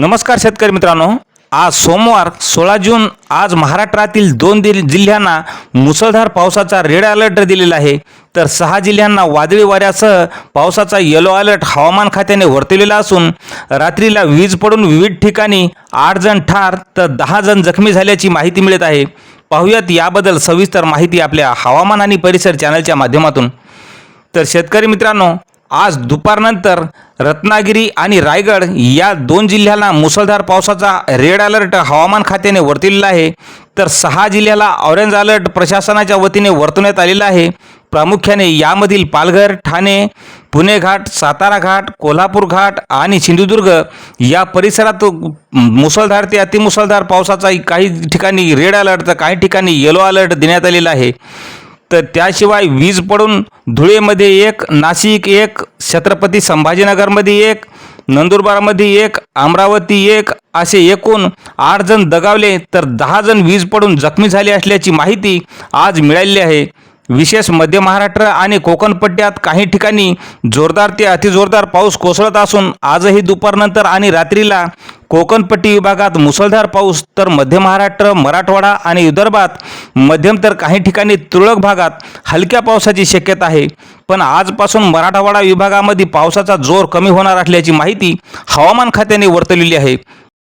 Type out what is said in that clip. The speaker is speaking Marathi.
नमस्कार शेतकरी मित्रांनो. आज सोमवार सोळा जून आज महाराष्ट्रातील दोन दि जिल्ह्यांना मुसळधार पावसाचा रेड अलर्ट दिलेला आहे. तर सहा जिल्ह्यांना वादळी वाऱ्यासह पावसाचा येलो अलर्ट हवामान खात्याने वर्तवलेला असून रात्रीला वीज पडून विविध ठिकाणी आठ जण ठार तर दहा जण जखमी झाल्याची माहिती मिळत आहे. पाहूयात याबद्दल सविस्तर माहिती आपल्या हवामान आणि परिसर चॅनलच्या माध्यमातून. तर शेतकरी मित्रांनो आज दुपारनंतर रत्नागिरी आणि रायगड या दोन जिल्ह्याला मुसळधार पावसाचा रेड अलर्ट हवामान खात्याने वर्तवलेला आहे. तर सहा जिल्ह्याला ऑरेंज अलर्ट प्रशासनाच्या वतीने वर्तवण्यात आलेला आहे. प्रामुख्याने यामधील पालघर ठाणे पुणे घाट सातारा घाट कोल्हापूर घाट आणि सिंधुदुर्ग या परिसरात मुसळधार ते अतिमुसळधार पावसाचा काही ठिकाणी रेड अलर्ट तर काही ठिकाणी येलो अलर्ट देण्यात आलेला आहे. तर त्याशिवाय वीज पडून धुळेमध्ये एक नाशिक एक छत्रपती संभाजीनगरमध्ये एक नंदुरबारमध्ये एक अमरावती एक असे एकूण आठ जण दगावले तर दहा जण वीज पडून जखमी झाले असल्याची माहिती आज मिळालेली आहे. विशेष मध्य महाराष्ट्र आणि कोकणपट्ट्यात काही ठिकाणी जोरदार ते अतिजोरदार पाऊस कोसळत असून आजही दुपारनंतर आणि रात्रीला कोकणपट्टी विभागात मुसळधार पाऊस तर मध्य महाराष्ट्र मराठवाडा आणि विदर्भात मध्यम तर काही ठिकाणी तुरळक भागात हलक्या पावसाची शक्यता आहे. पण आजपासून मराठवाडा विभागामध्ये पावसाचा जोर कमी होणार असल्याची माहिती हवामान खात्याने वर्तवलेली आहे.